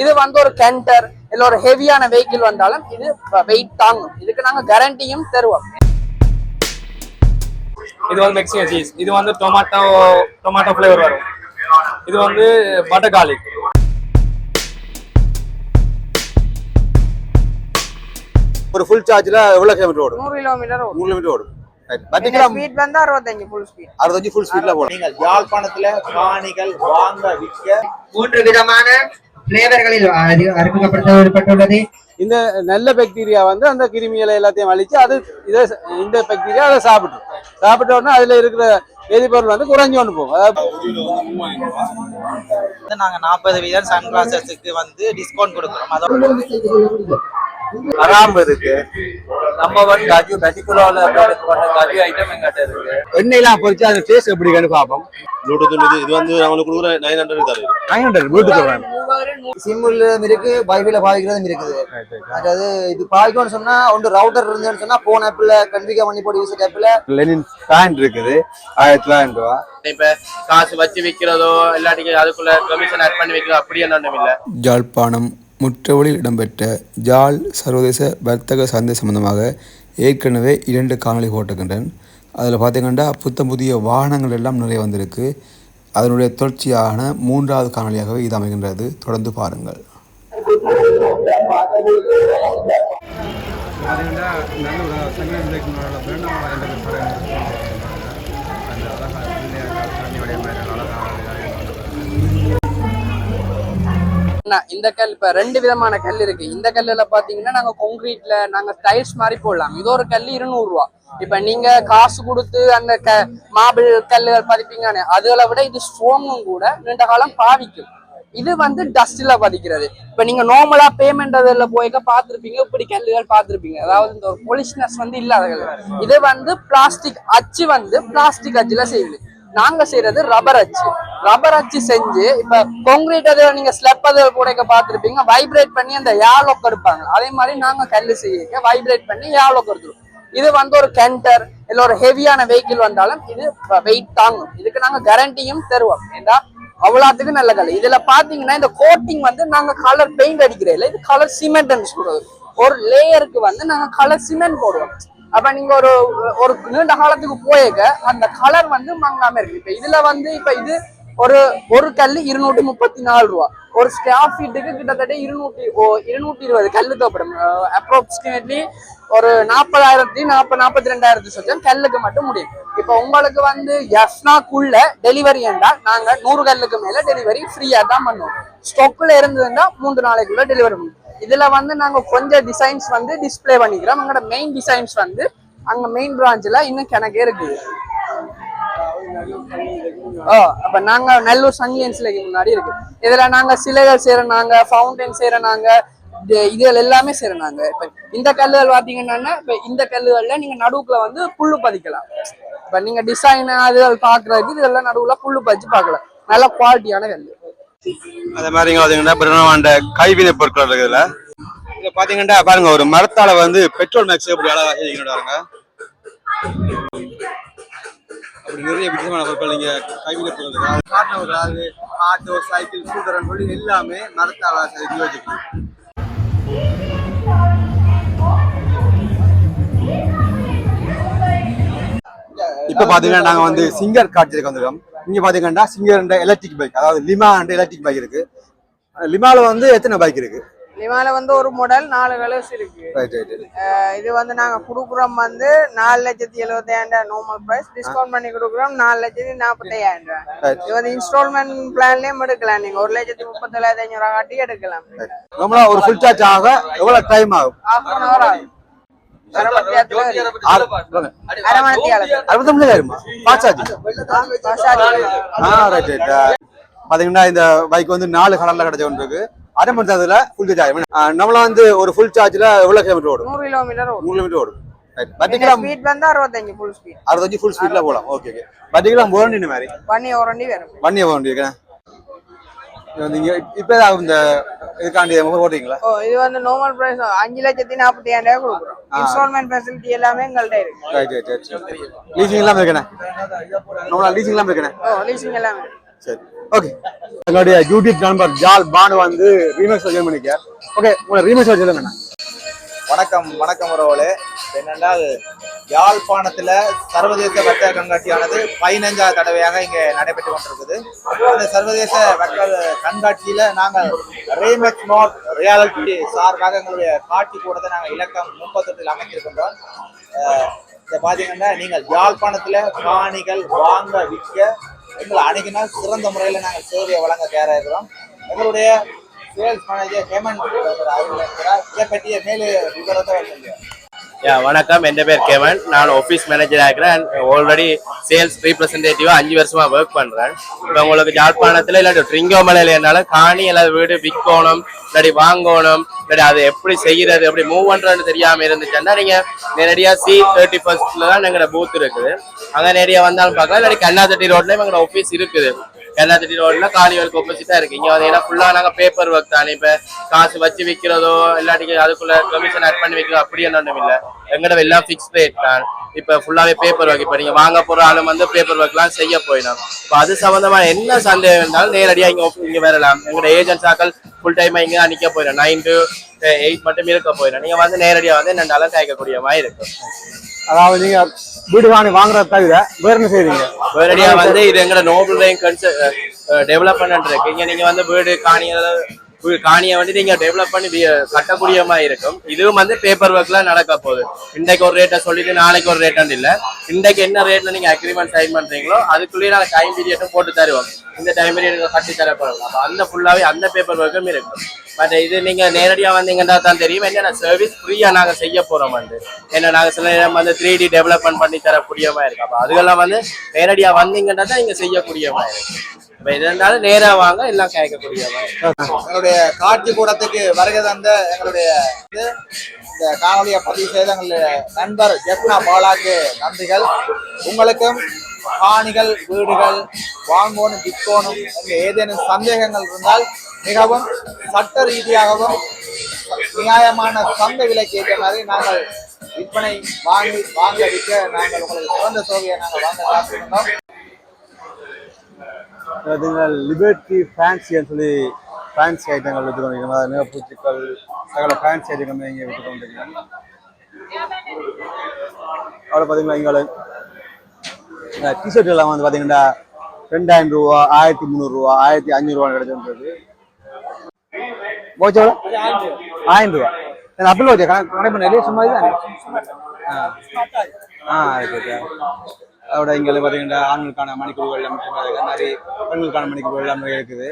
இது வந்து ஒரு கேண்டர் இல்ல ஒரு ஹெவியான வெஹிக்கிள் வந்தாலும் இது வெயிட் தாங்கும். இதுக்கு நாங்க கேரண்டியும் தருவோம். இது வந்து மெக்சிகன் சீஸ் இது வந்து டொமாட்டோ டொமாட்டோ ஃப்ளேவர் வரும். இது வந்து பட்டர் garlic. ஒரு ஃபுல் சார்ஜ்ல எவ்வளவு கிலோமீட்டர் ஓடும்? நூறு கிலோமீட்டர் மூணு கிலோமீட்டர் ஓடும். ஸ்பீட் வந்து அறுபத்தஞ்சு ஃபுல் ஸ்பீட் அறுபத்தஞ்சு ஃபுல் ஸ்பீட்ல போடும் நீங்கள் யாழ்ப்பாணத்துல காணிகள் வாங்க விற்க மூன்று விதமான பிளேவர்களில் அறி- அறிமுகப்படுத்தப்பட்டுள்ளது. இந்த நல்ல பாக்டீரியா வந்து அந்த கிருமிகளை எல்லாத்தையும் அழிச்சு அது இதை இந்த பாக்டீரியா அதை சாப்பிடும் சாப்பிட்ட உடனே அதுல இருக்கிற வேதிப்பொருள் வந்து குறைஞ்சு கொண்டு போகும். அதாவது வந்து நாங்க நாற்பது வீதம் சன்கிளாசஸுக்கு வந்து டிஸ்கவுண்ட் கொடுக்குறோம். அதோட அராம்பு இருக்கு. நம்ம வந்து கஜு மெட்டிகுலோல கஜு ஐட்டம் எங்கிட்ட இருக்கு. எண்ணெயெல்லாம் பொறிச்சு அந்த டேஸ்ட் எப்படி இருக்குன்னு பார்ப்போம். ப்ளூடூத் உள்ளது இது வந்து அவங்களுக்கு கொடுக்குற நைன் ஹண்ட்ரட் தருது நைன் ஹண்ட்ரட் ப்ளூடூத் சிம்முள்ளதும் இருக்கு வைஃபைல பாவிக்கிறதும் இருக்குது. அதாவது இது பாவிக்கணும்னு சொன்னா ஒன்று ரவுட்டர் இருந்துன்னு சொன்னா போன் ஆப்ல கன்ஃபிகர் பண்ணி போட்டு யூஸ் ஆப்ல லெனின் பேண்ட் இருக்குது. ஆயிரத்தி தொள்ளாயிரம் ரூபா இப்ப காசு வச்சு விக்கிறதோ இல்லாட்டி அதுக்குள்ள கமிஷன் ஆட் பண்ணி வைக்கிறதோ அப்படி என்ன இல்ல. யாழ்ப்பாணம் முற்றவழியில் இடம்பெற்ற ஜால் சர்வதேச வர்த்தக சந்தை சம்பந்தமாக ஏற்கனவே இரண்டு காணொலி போட்டுக்கின்றேன் அதில் பார்த்தீங்கன்னா புத்தம் புதிய வாகனங்கள் எல்லாம் நிறைய வந்திருக்கு. அதனுடைய தொடர்ச்சியான மூன்றாவது காணொளியாகவே இது அமைகின்றது. தொடர்ந்து பாருங்கள். என்ன, இந்த கல் இப்ப ரெண்டு விதமான கல் இருக்கு. இந்த கல்லுல பாத்தீங்கன்னா நாங்க கான்கிரீட்ல நாங்க டைல்ஸ் மாதிரி போடலாம். இது ஒரு கல் இருநூறு ரூபா. இப்ப நீங்க காசு கொடுத்து அந்த க மாபிள் கல்லுகள் பதிப்பீங்கன்னு அதுகளை விட இது ஸ்ட்ராங்கும் கூட நீண்ட காலம் பாவிக்கும். இது வந்து டஸ்ட்ல பதிக்கிறது. இப்ப நீங்க நார்மலா பேமெண்ட் அதுல போய்க்க பாத்துருப்பீங்க இப்படி கல்லுகள் பாத்துருப்பீங்க அதாவது இந்த ஒரு பொலிஷ்னஸ் வந்து இல்லாத கல் இது வந்து பிளாஸ்டிக் அச்சு வந்து பிளாஸ்டிக் அச்சுல செய்யுது. நாங்க செய்யறது ரப்பர் அச்சு. ரப்பர் அச்சு செஞ்சு இப்ப கொங்கிரீட் அதை நீங்க ஸ்லெப் அது கூட பார்த்துருப்பீங்க வைப்ரேட் பண்ணி அந்த யாலோக்கு எடுப்பாங்க. அதே மாதிரி நாங்க கல் செய்ய வைப்ரேட் பண்ணி யாலோக்கு எடுத்துருவோம். இது வந்து ஒரு கெண்டர் இல்ல ஒரு ஹெவியான வெஹிக்கிள் வந்தாலும் இது வெயிட் தாங்கும். இதுக்கு நாங்க கேரண்டியும் தருவோம். ஏன்னா அவ்வளோத்துக்கு நல்ல கலர் இதுல பாத்தீங்கன்னா இந்த கோட்டிங் வந்து நாங்க கலர் பெயிண்ட் அடிக்கிறதில்ல இது கலர் சிமெண்ட் சொல்றது. ஒரு லேயருக்கு வந்து நாங்க கலர் சிமெண்ட் போடுவோம். அப்ப நீங்க ஒரு ஒரு நீண்ட காலத்துக்கு போயிருக்க அந்த கலர் வந்து மங்காம இருக்கு. இப்ப இதுல வந்து இப்ப இது ஒரு ஒரு கல் இருநூற்றி முப்பத்தி நாலு ரூபா. ஒரு ஸ்டாஃப் ஃபீட்டுக்கு கிட்டத்தட்ட இருநூற்றி ஓ இருநூற்றி இருபது கல்லு தேவைப்படும் அப்ராக்சிமேட்லி ஒரு நாற்பதாயிரத்தி நாற்பது நாற்பத்தி ரெண்டாயிரத்தி சொச்சம் கல்லுக்கு மட்டும் முடியும். இப்போ உங்களுக்கு வந்து எஸ்னாக்குள்ள டெலிவரி என்றால் நாங்க நூறு கல்லுக்கு மேல டெலிவரி ஃப்ரீயா தான் பண்ணுவோம். ஸ்டாக்ல இருந்ததுன்னா மூன்று நாளைக்குள்ள டெலிவரி பண்ணுவோம் இதுல வந்து நாங்க கொஞ்சம் டிசைன்ஸ் வந்து டிஸ்பிளே பண்ணிக்கிறோம். எங்களோட மெயின் டிசைன்ஸ் வந்து அங்க மெயின் பிரான்ச்ல இன்னும் கணக்கே இருக்குது ஓ அப்ப நாங்க நல்லூர் சங்கிலியன் சிலைக்கு முன்னாடி இருக்கு. இதுல நாங்க சிலைகள் செய்யற நாங்க ஃபவுண்டைன் செய்யற நாங்க இது- இதுகள் எல்லாமே செய்யற நாங்க. இப்ப இந்த கல்லுகள் பாத்தீங்கன்னா இப்ப இந்த கல்லுகள்ல நீங்க நடுவுக்குள்ள வந்து புல்லு பதிக்கலாம். இப்ப நீங்க டிசைன் அதுகள் பாக்குறதுக்கு இதெல்லாம் நடுவுல புல்லு பதிச்சு பார்க்கலாம். நல்ல குவாலிட்டியான கல்லு. அதே மாதிரி பார்த்தீங்கன்னா பாத்தீங்கன்னா பிரம்மாண்ட கைவினை பொருட்கள் இருக்குதுல. இங்க பாத்தீங்கன்னா பாருங்க ஒரு மரத்தால வந்து பெட்ரோல் மேக்ஸ் எப்படி அழகாக செய்யணும் பாருங்க அப்படி நிறைய விதமான பொருட்கள் நீங்க கைவினை பொருட்கள் காட்டின ஒரு ஆளு ஆட்டோ சைக்கிள் ஸ்கூட்டர் சொல்லி எல்லாமே மரத்தால செஞ்சு இப்போ இப்ப பாத்தீங்கன்னா நாங்க வந்து சிங்கர் காட்சிக்கு வந்திருக்கோம். இங்க பாத்தீங்கன்னா சிங்கர் எலக்ட்ரிக் பைக் அதாவது லிமா எலக்ட்ரிக் பைக் இருக்கு. லிமால வந்து எத்தனை பைக் இருக்கு? லிமால வந்து ஒரு மாடல் நாலு கலர்ஸ் இருக்கு. இது வந்து நாங்க குடுக்குறோம் வந்து நாலு லட்சத்தி எழுபத்தாயிரம் நார்மல் பிரைஸ் டிஸ்கவுண்ட் பண்ணி கொடுக்குறோம் நாலு லட்சத்தி நாற்பத்தையாயிரம் ரூபாய். இது வந்து இன்ஸ்டால்மெண்ட் பிளான்லயும் எடுக்கலாம். நீங்க ஒரு லட்சத்தி முப்பத்தேழாயிரத்தி ஐநூறு ரூபாய் காட்டி எடுக்கலாம். ஒரு ஃபுல் சார்ஜ் ஆக எவ்வளவு டைம் ஆகும்? ஹாஃப் அன் ஆகும். பாத்தீங்கன்னா இந்த பைக் வந்து நாலு கலர்ல கிடைச்ச ஒன்று இருக்கு. அரை மணி நேரத்துல ஃபுல் சார்ஜ் நம்மள வந்து ஒரு ஃபுல் சார்ஜ்ல எவ்வளவு கிலோமீட்டர் ஓடும்? நூறு கிலோமீட்டர் நூறு கிலோமீட்டர் ஓடும். அறுபத்தஞ்சு ஃபுல் ஸ்பீட்ல போகலாம். Okay okay. பத்திக்கலாம் போரண்டி மாதிரி? பண்ணி ஓரண்டி வரும். வண்டியை போக வேண்டியிருக்கேன் நீங்க இப்ப இந்த இதுக்காண்டி மொபைல் ஓட்டுறீங்களா ஓ இது வந்து நார்மல் பிரைஸ் அஞ்சு லட்சத்தி நாற்பத்தி ஏழாயிரம் கொடுக்குறோம். இன்ஸ்டால்மெண்ட் ஃபெசிலிட்டி எல்லாமே எங்கள்கிட்ட இருக்கு. ரைட் ரைட் ரைட் லீசிங் இல்லாம இருக்கேன் நம்மளா லீசிங் இல்லாம இருக்கேன் ஓ லீசிங் எல்லாமே. சரி. ஓகே எங்களுடைய யூடியூப் நண்பர் ஜால் பானு வந்து ரீமேக்ஸ் ஜாயின் பண்ணிக்க ஓகே உங்களை ரீமேக்ஸ் சொல்லுங்க வணக்கம் வணக்கம் உறவுகளே. என்னென்றால் யாழ்ப்பாணத்துல சர்வதேச வர்த்தக கண்காட்சியானது பதினைஞ்சாவது தடவையாக இங்கே நடைபெற்று கொண்டிருக்குது. இந்த சர்வதேச வர்த்தக கண்காட்சியில நாங்கள் ரேமெக் நோட் ரியாலிட்டி சார்பாக எங்களுடைய காட்சி கூடத்தை நாங்கள் இலக்கம் முப்பத்தெட்டில் அமைத்திருக்கின்றோம். இதை பார்த்தீங்கன்னா நீங்கள் யாழ்ப்பாணத்துல காணிகள் வாங்க விற்க எங்களை அணுகினால் சிறந்த முறையில் நாங்கள் சேவையை வழங்க தயாராக இருக்கிறோம் எங்களுடைய சேல்ஸ் மேனேஜர் ஹேமந்த் அவர்கள் இருக்கிறார் இதை பற்றிய மேலே விவரத்தை வந்து வணக்கம். என் பேர் கேவன். நான் ஆஃபீஸ் மேனேஜராக இருக்கிறேன். ஆல்ரெடி சேல்ஸ் ரீப்ரசன்டேட்டிவாக அஞ்சு வருஷமா ஒர்க் பண்ணுறேன் இப்போ உங்களுக்கு யாழ்ப்பாணத்தில் இல்லாட்டி ட்ரிங்கோமலையில் இருந்தாலும் காணி இல்லாத வீடு விற்கணும் இல்லாட்டி வாங்கணும் இல்லாட்டி அதை எப்படி செய்யறது எப்படி மூவ் பண்ணுறதுன்னு தெரியாமல் இருந்துச்சுன்னா நீங்கள் நேரடியாக சி தேர்ட்டி ஃபர்ஸ்ட்டில் தான் எங்களோட பூத் இருக்குது. அங்கே நேரடியாக வந்தாலும் பார்க்கலாம். இல்லாட்டி கண்ணாத்தட்டி ரோட்லேயும் எங்களோட ஆஃபீஸ் இருக்குது. கண்ணாத்தட்டி ரோட்ல காலிவலுக்கு தான் இருக்கு. இங்க வந்து ஏன்னா ஃபுல்லா நாங்க பேப்பர் ஒர்க் தானே. இப்ப காசு வச்சு விக்கிறதோ இல்லாட்டி அதுக்குள்ள கமிஷன் ஆட் பண்ணி வைக்கிறதோ அப்படி ஒன்றும் இல்ல. எங்கட எல்லாம் ஃபிக்ஸ் ரேட் தான். இப்ப ஃபுல்லாவே பேப்பர் ஒர்க் இப்ப நீங்க வாங்க போற ஆளும் வந்து பேப்பர் ஒர்க்லாம் செய்ய போயிடும். இப்ப அது சம்பந்தமா என்ன சந்தேகம் இருந்தாலும் நேரடியா இங்க இங்க வரலாம். எங்களோட ஏஜென்ட் ஆக்கள் ஃபுல் டைம் இங்க நிக்க போயிடும். நைன் டு எயிட் மட்டும் இருக்க போயிடும். நீங்க வந்து நேரடியா வந்து என்னென்னாலும் கேட்கக்கூடிய மாதிரி இருக்கும். அதாவது நீங்க வீடு காணி வாங்குறத தவிர வேற என்ன செய்றீங்க? வேறடியா வந்து இது எங்களோட நோபல் ரேங்க் டெவலப்மெண்ட் இருக்கு. இங்க நீங்க வந்து வீடு காணி காணியை வந்து நீங்க டெவலப் பண்ணி கட்டக்கூடியமா இருக்கும் இதுவும் வந்து பேப்பர் ஒர்க்லாம் நடக்க போகுது. இன்றைக்கு ஒரு ரேட்டை சொல்லிட்டு நாளைக்கு ஒரு ரேட்டான்னு இல்லை. இன்றைக்கு என்ன ரேட்ல நீங்க அக்ரிமெண்ட் சைன் பண்றீங்களோ அதுக்குள்ளேயே நாங்கள் டைம் பீரியடும் போட்டு தருவோம். இந்த டைம் பீரியட் கட்டி தரப்படும் அப்போ அந்த ஃபுல்லாவே அந்த பேப்பர் ஒர்க்கும் இருக்கும். பட் இது நீங்க நேரடியா வந்தீங்கன்னா தான் தெரியும். என்னென்ன சர்வீஸ் ஃப்ரீயா நாங்க செய்ய போறோம் வந்து. என்ன நாங்க சில நேரம் வந்து த்ரீ டி டெவலப்மெண்ட் பண்ணி தரக்கூடியமா இருக்கு அப்போ அதுக்கெல்லாம் வந்து நேரடியா வந்தீங்கன்னா தான் இங்க செய்யக்கூடியமா இருக்கு இருந்தாலும் நேரா வாங்க எல்லாம் கேட்கக்கூடிய எங்களுடைய காட்சி கூடத்துக்கு வருகை தந்த எங்களுடைய இது, இந்த காணொலியை பதிவு செய்த எங்களுடைய நண்பர் ஜெப்னா பாலாக்கு நன்றிகள். உங்களுக்கும் காணிகள் வீடுகள் வாங்கணும் விற்கணும் என்ற ஏதேனும் சந்தேகங்கள் இருந்தால் மிகவும் சட்ட ரீதியாகவும் நியாயமான சந்தை விலைக்கு ஏற்ற மாதிரி நாங்கள் விற்பனை வாங்கி வாங்க விற்க நாங்கள் உங்களுக்கு சிறந்த சோகையை நாங்கள் வாங்க காத்திருந்தோம். லிபர்ட்டி ஃபேன்சின்னு சொல்லி ஃபேன்சி ஐட்டங்கள் விற்று கொண்டிருக்கிறோம் அதாவது நிலப்பூச்சிகள் சகல ஃபேன்சி ஐட்டங்கள் இங்கே விற்று கொண்டிருக்கிறோம் அவ்வளோ பார்த்தீங்கன்னா இங்கே டிஷர்ட் எல்லாம் வந்து பார்த்தீங்கன்னா ரெண்டாயிரம் ரூபா ஆயிரத்தி முந்நூறுரூவா ஆயிரத்தி அஞ்சூறுவா கிடைச்சிருந்தது போச்சோட ஆயிரம் ரூபா. அப்படி ஓகே கணக்கு கணக்கு பண்ணி சும்மா இதுதானே ஆ. ஆ ஓகே அதோட இங்கே பார்த்தீங்கன்னா ஆண்களுக்கான மணிக்கூறுகள் மட்டும் பெண்களுக்கான மணிக்கூறுகள் எல்லாமே இருக்குது.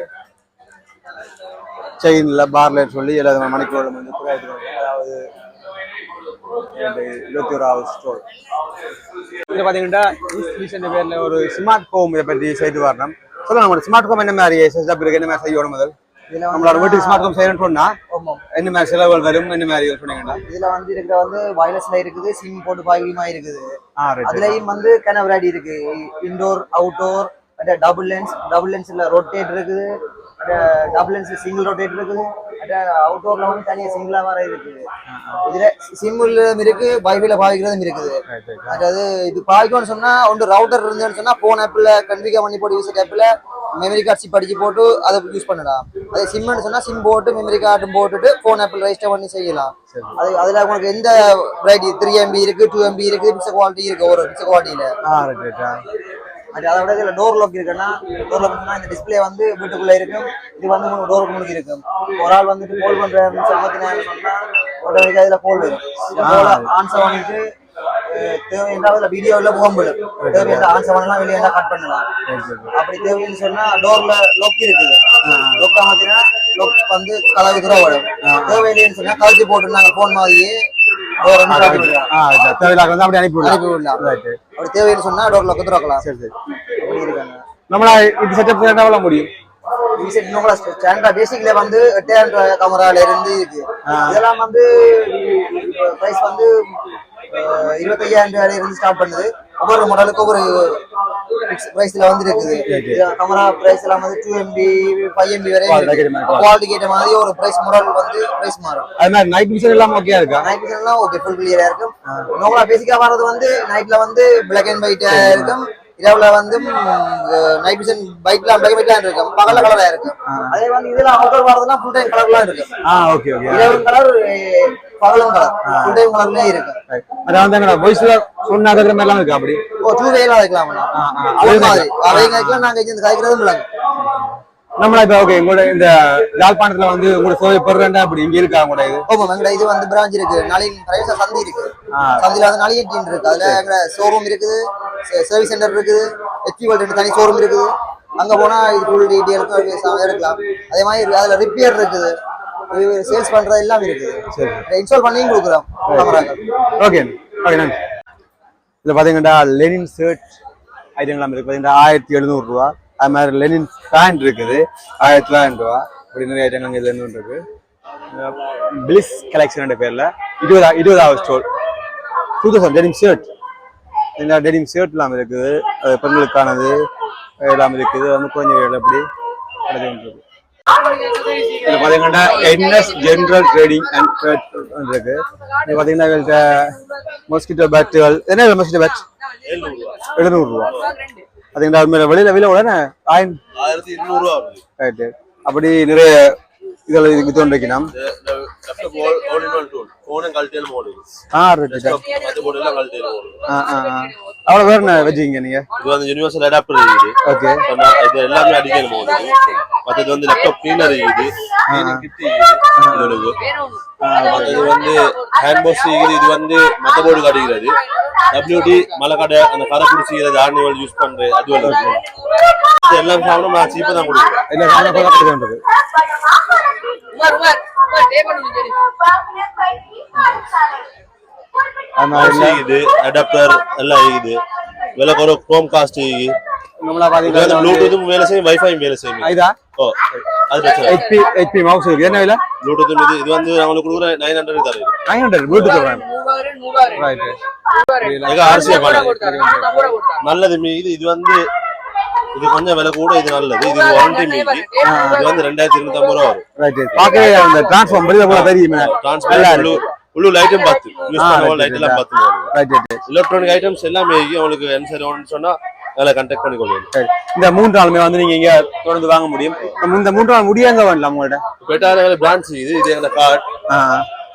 செயின்ல பார்ல சொல்லி எல்லா விதமான மணிக்கூறுகளும் வந்து கூட அதாவது இருபத்தி ஓராவது ஸ்டோர் இதில் பார்த்தீங்கன்னா ஈஸ்ட் பேர்ல ஒரு ஸ்மார்ட் ஹோம் இதை பற்றி செய்து வரணும். சொல்லுங்க நம்ம ஸ்மார்ட் ஹோம் என்ன மாதிரி செட்டப் இருக்கு என்ன மாதிரி செய்யணும் முதல்? நம்மளோட வீட்டுக்கு ஸ்மார்ட் ஹோம் செய்யணும்னு சொன்னா என்ன மாதிரி செலவுகள் வரும் என்ன மாதிரி சொன்னீங்கன்னா? இதுல வந்து இருக்கிற வந்து வயர்லெஸ்ல இருக்குது சிம் போட்டு பாய்மா இருக்குது. அதுலயும் வந்து கன வெரைட்டி இருக்கு. Indoor outdoor double lens double லென்ஸ்ல rotate இருக்குது. டபுள் லென்ஸ் சிங்கிள் ரொட்டேட் இருக்குது. அவுட்டோர்ல வந்து தனியா சிங்கிளா வர இருக்குது இதுல சிம்ல இருக்கு வைஃபைல பாவிக்கிறதும் இருக்குது. அதாவது இது பாவிக்கணும்னு சொன்னா ஒன்று ரவுட்டர் இருந்துன்னு சொன்னா போன் ஆப்ல கன்ஃபிகர் பண்ணி போட்டு யூஸ் ஆப்ல மெமரி கார்டு சிப் அடிச்சு போட்டு அதை யூஸ் பண்ணலாம். அதே சிம்னு சொன்னா சிம் போட்டு மெமரி கார்டும் போட்டுட்டு போன் ஆப்பிள் ரெஜிஸ்டர் பண்ணி செய்யலாம். அது அதுல உங்களுக்கு எந்த வெரைட்டி த்ரீ எம்பி இருக்கு டூ எம்பி இருக்கு பிக்சர் குவாலிட்டி இருக்கு ஒரு பிக்சர் குவாலிட்டியில அது அதை விட இதுல டோர் லாக் இருக்குன்னா டோர் லாக்னா இந்த டிஸ்ப்ளே வந்து வீட்டுக்குள்ள இருக்கும். இது வந்து உங்களுக்கு டோருக்கு முன்னாடி இருக்கும். ஒரு ஆள் வந்துட்டு கால் பண்ற சமத்தினாரு சொன்னா ஆட்டோமேட்டிக்கா இதுல கால் வரும். ஆன்சர் பண்ணிட்டு தேவையென்றால் அதுல வீடியோல முகம் விடும் தேவையான ஆன்சர் பண்ணலாம் வெளியே கட் பண்ணலாம். அப்படி தேவைன்னு சொன்னா டோர்ல லொக் இருக்குது. லொக் பார்த்தீங்கன்னா லொக் வந்து கலவு தூரம் வரும். தேவையில்லைன்னு சொன்னா கழுத்தி போட்டு நாங்க போன் மாதிரியே தேவையில்லாத வந்து அப்படி அனுப்பி விடலாம். அப்படி தேவைன்னு சொன்னா டோர் லொக் திறக்கலாம். சரி நம்மளா இது செட்டப் எவ்வளோ முடியும் ஸ்டாண்டர்ட் பேசிக்ல வந்து எட்டாயிரம் ரூபாய் கேமரால இருந்து இருக்கு இதெல்லாம் வந்து பிரைஸ் வந்து இருபத்தையாயிரம் ரூபாயில இருந்து ஸ்டார்ட் பண்ணுது. ஒவ்வொரு மாடலுக்கு ஒவ்வொரு பிரைஸ்ல வந்து இருக்குது கேமரா பிரைஸ் எல்லாம் வந்து டூ எம்பி ஃபைவ் எம்பி வரை. குவாலிட்டி கேட்ட மாதிரி ஒரு பிரைஸ் மாடல் வந்து பிரைஸ் மாறும். அது மாதிரி நைட் விஷன் எல்லாம் ஓகே இருக்கா? நைட் விஷன்லாம் ஓகே ஃபுல் கிளியரா இருக்கும். நார்மலா பேசிக்கா வர்றது வந்து நைட்ல வந்து பிளாக் அண்ட் ஒயிட் இருக்கும். இரவுல வந்து நைட் விஷன் பைக்லாம் பைக் பைக்லாம் இருக்கு. பகல கலரா இருக்கு. அதே வந்து இதுல அவுட்டர் வரதுனா ஃபுல் டைம் கலர்லாம் இருக்கு. ஆ ஓகே ஓகே இரவு கலர் பகலும் கலர் ஃபுல் டைம் கலர்லயே இருக்கு. அதான் வந்து வாய்ஸ்ல சொன்னா கேக்குற மாதிரி எல்லாம் இருக்கு அப்படி? ஓ டூ வேலாம் வைக்கலாம் அதே மாதிரி. அவைங்களுக்குலாம் நாங்க இங்க காய்க்கிறதும் இல்லைங்க. நம்மளா இப்ப ஓகே உங்களோட இந்த யாழ்ப்பாணத்துல வந்து உங்களோட சேவை பெறுறேன்டா அப்படி இங்க இருக்கா உங்களோட இது? ஓமா எங்கட இது வந்து பிரான்ச் இருக்கு. நாளைக்கு பிரைவேட் சந்தி இருக்கு. சந்தில வந்து நாளைக்கு டீம் இருக்கு. அதுல எங்கட ஷோரூம் இருக்குது. சர்வீஸ் சென்டர் இருக்குது. எக்யூவல் ரெண்டு தனி ஷோரூம் இருக்குது. அங்க போனா இது ஃபுல் டீடைலுக்கு எடுக்கலாம் அதே மாதிரி. அதுல ரிப்பேர் இருக்குது. சேல்ஸ் பண்றது எல்லாம் இருக்குது. இன்ஸ்டால் பண்ணியும் கொடுக்குறோம். ஓகே ஓகே நன்றி இதுல பாத்தீங்கன்னா லெனின் ஷர்ட் ஐட்டங்கள்லாம் இருக்கு பாத்தீங்கன்னா ஆயிரத்தி எழுநூறு ரூபா. அது மாதிரி லெனின் பேண்ட் இருக்குது. ஆயிரத்தி தொள்ளாயிரம் ரூபா. அப்படி நிறைய ஐட்டங்கள் இங்கே இருந்து இருக்கு பிளிஸ் கலெக்ஷன் பேர்ல. இருபதா இருபதாவது store two thousand denim shirt இந்த டெனிம் ஷர்ட் இருக்குது. அது பெண்களுக்கானது. எல்லாம் இருக்குது. வந்து கொஞ்சம் அப்படி கிடைச்சு இருக்கு. இது என்எஸ் ஜெனரல் ட்ரேடிங் அண்ட் இருக்கு இது பாத்தீங்கன்னா மொஸ்கிட்டோ பேட்டுகள் என்ன மொஸ்கிட்டோ பேட் எழுநூறு பாத்தீங்கன்னா அது மேல வெளியில வெளியில உடனே ஆயின் ஆயிரத்தி வருது ரைட்டு அப்படி நிறைய இதெல்லாம் இது தோன்று போனும் கழட்டியல் மோடு ஆ மற்ற போர்டு எல்லாம் கழட்டியல் மோடு ஆ வேற நீங்க இது வந்து யூனிவர்சல் அடாப்டர் இருக்குது ஓகே இது எல்லாமே அடிக்கல் மோடு மற்றது வந்து லேப்டாப் கிளீனர் இருக்குது இது வந்து ஹேண்ட் வாஷ் இருக்குது இது வந்து மற்ற போர்டு காட்டுகிறது டபிள்யூடி மலை கடை அந்த கரை பிடிச்சிக்கிறது ஆர்னிவல் யூஸ் பண்றது அது வந்து எல்லாம் சாப்பிடும் நான் தான் கொடுக்குறேன் கூட கொடுக்குறது இருக்குது அடாப்டர் எல்லாம் இருக்குது விலை குறை க்ரோம் காஸ்ட் இது ப்ளூடூத்தும் வேலை செய்யும் வைஃபையும் வேலை செய்யும். இதா? ஓ அது பிரச்சனை ஹெச்பி ஹெச்பி மவுஸ் இருக்கு. என்ன விலை? ப்ளூடூத் இது இது வந்து அவங்களுக்கு கொடுக்குற nine hundred nine hundred Bluetooth ஆர்சியா கூட பாருங்க கொடுத்தாரு. நான் கூட கொடுத்தாரு. நல்லது இது வந்து இது கொஞ்சம் விலை கூட இது நல்லது. இது வாரண்டி மீது. இது வந்து ரெண்டாயிரத்தி இருநூத்தி ஐம்பது ரூபா வரும். ரைட் பார்க்கவே அந்த டிரான்ஸ்ஃபார்ம் வெளியில போல தெரியுமே? டிரான்ஸ்பர் உள்ளு உள்ளு லைட்டும் பார்த்து யூஸ் பண்ணுவோம் லைட் எல்லாம் பார்த்து எலக்ட்ரானிக் ஐட்டம்ஸ் எல்லாமே இருக்கு. அவங்களுக்கு என்ன சரி ஒன்று சொன்னா அதில் கண்டாக்ட் பண்ணி கொள்ளுங்க சரி இந்த மூன்று நாளுமே வந்து நீங்க இங்க தொடர்ந்து வாங்க முடியும். இந்த மூன்று நாள் முடியாங்க வேண்டாம் உங்கள்ட்ட? பெட்டால பிரான்ச் இது இது எங்க கார்டு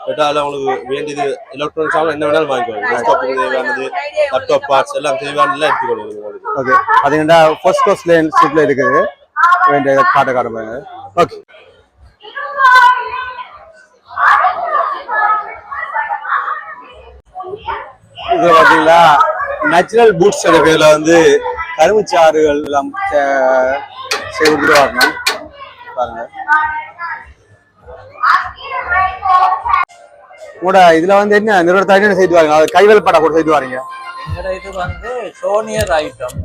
ஆ பெட்டால உங்களுக்கு வேண்டியது எலக்ட்ரானிக் சாமான் என்ன வேணாலும் வாங்கிக்கோங்க டெஸ்க்டாப்புக்கு தேவையானது லேப்டாப் பார்ட்ஸ் எல்லாம் தேவையானதெல்லாம் எடுத்துக்கொள்ளுங்க ஓகே பாத்தீங்கன்னா ஃபர்ஸ்ட் கிளாஸ் லேன் சீட்ல இருக்குது வேண்டிய காட்ட காட்ட பாருங்க ஓகே இது பாத்தீங்களா நேச்சுரல் பூட்ஸ் பேர்ல வந்து கரும்புச்சாறுகள் எல்லாம் சே- செய்து வரணும் பாருங்க கூட இதுல வந்து என்ன நிறுவனத்தை என்ன செய்து வாங்க அது கைவேல் படா கூட செய்து வரீங்க எங்கட இது வந்து சோனியர் ஐட்டம்